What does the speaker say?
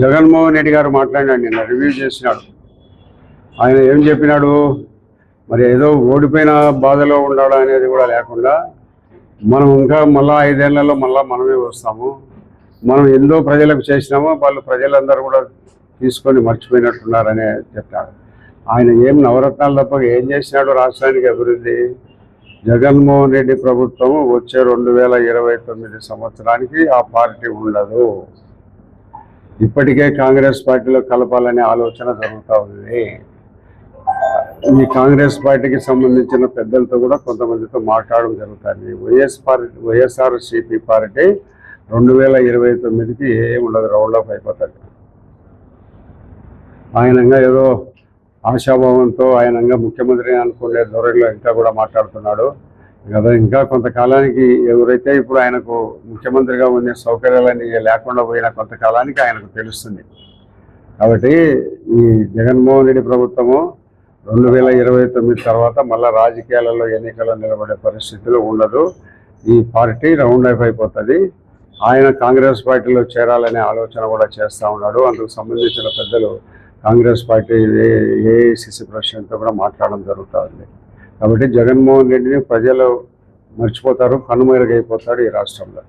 జగన్మోహన్ రెడ్డి గారు మాట్లాడినాడు నిన్న రివ్యూ చేసినాడు. ఆయన ఏం చెప్పినాడు? మరి ఏదో ఓడిపోయిన బాధలో ఉండడం అనేది కూడా లేకుండా మనం ఇంకా మళ్ళీ ఐదేళ్ళలో మళ్ళీ మనమే వస్తాము. మనం ఎంతో ప్రజలకు చేసినామో వాళ్ళు ప్రజలందరూ కూడా తీసుకొని మర్చిపోయినట్టున్నారని చెప్పాడు. ఆయన ఏం నవరత్నాలు తప్ప ఏం చేసినాడు రాష్ట్రానికి అభివృద్ధి? జగన్మోహన్ రెడ్డి ప్రభుత్వం వచ్చే రెండు వేల ఇరవై తొమ్మిది సంవత్సరానికి ఆ పార్టీ ఉండదు. ఇప్పటికే కాంగ్రెస్ పార్టీలో కలపాలనే ఆలోచన జరుగుతూ ఉంది. ఈ కాంగ్రెస్ పార్టీకి సంబంధించిన పెద్దలతో కూడా కొంతమందితో మాట్లాడడం జరుగుతుంది. YS party YSR CP party రెండు వేల ఇరవై తొమ్మిదికి ఏం ఉండదు రౌండ్ ఆఫ్ ఆయనంగా ఏదో ఆశాభావంతో ఆయనంగా ముఖ్యమంత్రి అనుకునే ధోరణిలో ఇంకా కూడా మాట్లాడుతున్నాడు. కదా ఇంకా కొంతకాలానికి ఎవరైతే ఇప్పుడు ఆయనకు ముఖ్యమంత్రిగా ఉండే సౌకర్యాలన్నీ లేకుండా పోయిన కొంతకాలానికి ఆయనకు తెలుస్తుంది. కాబట్టి ఈ జగన్మోహన్ రెడ్డి ప్రభుత్వము రెండు వేల ఇరవై తొమ్మిది తర్వాత మళ్ళా రాజకీయాలలో ఎన్నికల్లో నిలబడే పరిస్థితులు ఉండదు. ఈ పార్టీ రౌండ్ అప్ అయిపోతుంది. ఆయన కాంగ్రెస్ పార్టీలో చేరాలనే ఆలోచన కూడా చేస్తూ ఉన్నాడు. అందుకు సంబంధించిన పెద్దలు కాంగ్రెస్ పార్టీ ఏఐసిసి ప్రెసిడెంట్తో కూడా మాట్లాడడం జరుగుతుంది కాబట్టి జగన్మోహన్ రెడ్డిని ప్రజలు మర్చిపోతారు కనుమరుగైపోతాడు ఈ రాష్ట్రంలో.